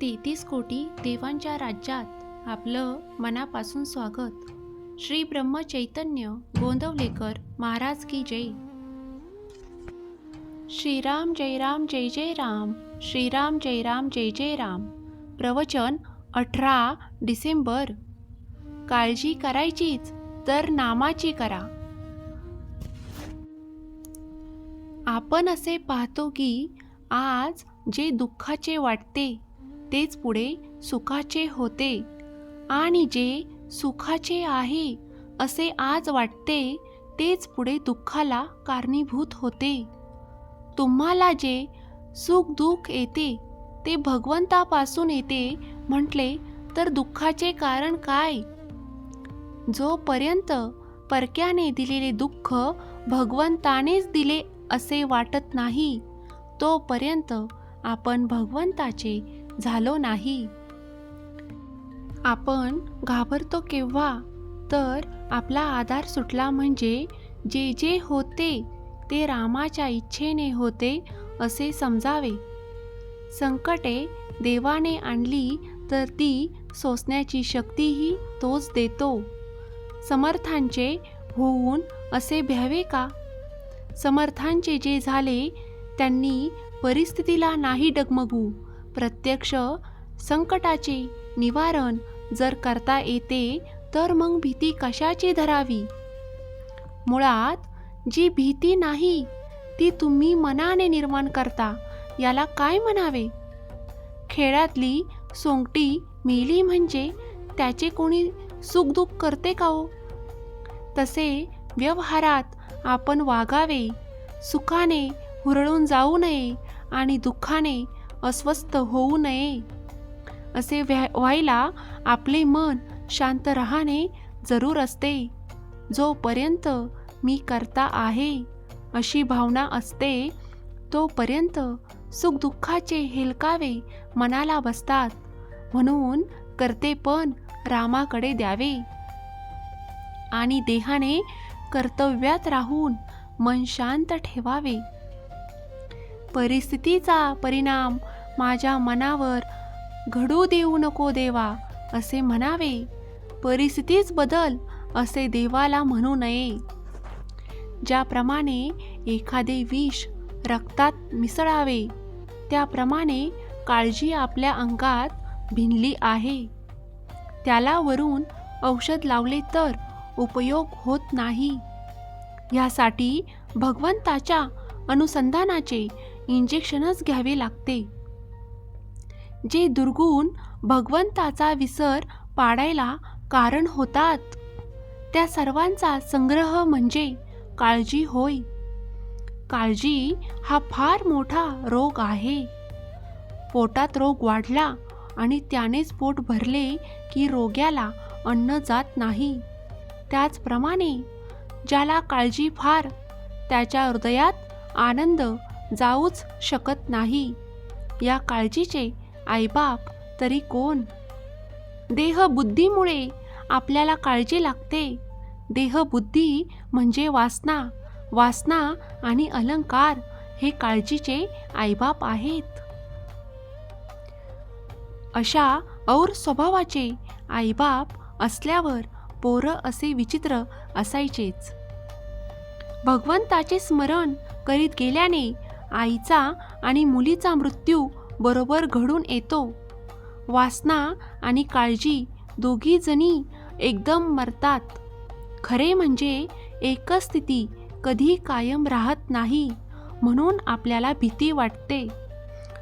तेहतीस कोटी देवांच्या राज्यात आपलं मनापासून स्वागत. श्री ब्रह्म चैतन्य गोंदवलेकर महाराज की जय. श्रीराम जय राम जय जय राम श्रीराम जय राम जय जय राम. प्रवचन अठरा डिसेंबर. काळजी करायचीच तर नामाची करा. आपण असे पाहतो की आज जे दुःखाचे वाटते तेच पुढे सुखाचे होते. आणि जे सुखाचे आहे असे आज वाटते तेच पुढे दुःखाला कारणीभूत होते. तुम्हाला जे सुख दुःख येते ते भगवंतापासून येते म्हटले तर दुःखाचे कारण काय? जोपर्यंत परक्याने दिलेले दुःख भगवंतानेच दिले असे वाटत नाही तोपर्यंत आपण भगवंताचे झालो नाही. आपण घाबरतो केव्हा? तर आपला आधार सुटला म्हणजे जे जे होते ते रामाच्या इच्छेने होते असे समजावे. संकटे देवाने आणली तर ती सोसण्याची शक्तीही तोच देतो. समर्थांचे होऊन असे भ्यावे का? समर्थांचे जे झाले त्यांनी परिस्थितीला नाही डगमगू. प्रत्यक्ष संकटाचे निवारण जर करता येते तर मग भीती कशाची धरावी? मुळात जी भीती नाही ती तुम्ही मनाने निर्माण करता. याला काय म्हणावे? खेळातली सोंगटी मेली म्हणजे त्याचे कोणी सुखदुःख करते का हो? तसे व्यवहारात आपण वागावे. सुखाने हुरळून जाऊ नये आणि दुःखाने अस्वस्थ होऊ नये. असे व्हायला आपले मन शांत राहणे जरूर असते. जोपर्यंत मी करता आहे अशी भावना असते तोपर्यंत सुखदुःखाचे हेलकावे मनाला बसतात. म्हणून करते पण रामाकडे द्यावे. आणि देहाने कर्तव्यात राहून मन शांत ठेवावे. परिस्थितीचा परिणाम माझ्या मनावर घडू देऊ नको देवा असे म्हणावे. परिस्थितीच बदल असे देवाला म्हणू नये. ज्याप्रमाणे एखादे विष रक्तात मिसळावे त्याप्रमाणे काळजी आपल्या अंगात भिनली आहे. त्याला वरून औषध लावले तर उपयोग होत नाही. यासाठी भगवंताच्या अनुसंधानाचे इंजेक्शनच घ्यावे लागते. जे दुर्गुण भगवंताचा विसर पाडायला कारण होतात त्या सर्वांचा संग्रह म्हणजे काळजी होय. काळजी हा फार मोठा रोग आहे. पोटात रोग वाढला आणि त्यानेच पोट भरले की रोग्याला अन्न जात नाही. त्याचप्रमाणे ज्याला काळजी फार त्याच्या हृदयात आनंद जाऊच शकत नाही. या काळजीचे आईबाप तरी कोण? देहबुद्धीमुळे आपल्याला काळजी लागते. देहबुद्धी म्हणजे वासना. वासना आणि अलंकार हे काळजीचे आईबाप आहेत. अशा और स्वभावाचे आईबाप असल्यावर पोरं असे विचित्र असायचेच. भगवंताचे स्मरण करीत गेल्याने आईचा आणि मुलीचा मृत्यू बरोबर घडून येतो. वासना आणि काळजी दोघी जणी एकदम मरतात. खरे म्हणजे एकच स्थिती कधी कायम राहत नाही म्हणून आपल्याला भीती वाटते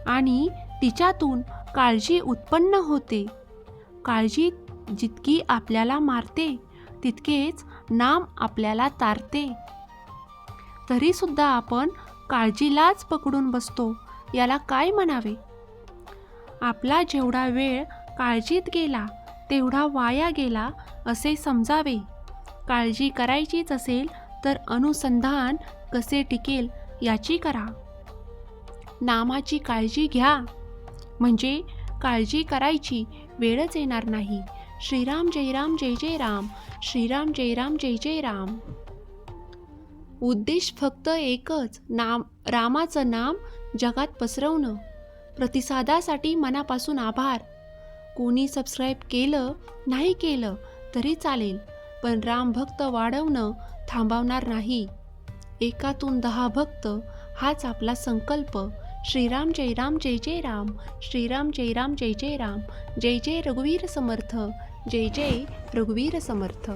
आणि तिच्यातून काळजी उत्पन्न होते. काळजी जितकी आपल्याला मारते तितकेच नाम आपल्याला तारते. तरीसुद्धा आपण काळजीलाच पकडून बसतो. याला काय म्हणावे? आपला जेवढा वेळ काळजीत गेला तेवढा वाया गेला असे समजावे. काळजी करायचीच असेल तर अनुसंधान कसे टिकेल याची करा. नामाची काळजी घ्या. म्हणजे काळजी करायची वेळच येणार नाही. श्रीराम जय राम जय जय राम. श्रीराम जय राम जय जय राम. उद्देश फक्त एकच नाम रामाचं नाम जगात पसरवणं. प्रतिसादासाठी मनापासून आभार. कोणी सबस्क्राईब केलं नाही केलं तरी चालेल पण राम भक्त वाढवणं थांबवणार नाही. एकातून दहा भक्त हाच आपला संकल्प. श्रीराम जय राम जय जय राम श्रीराम जय राम जय जय राम जय जय रघुवीर समर्थ जय जय रघुवीर समर्थ.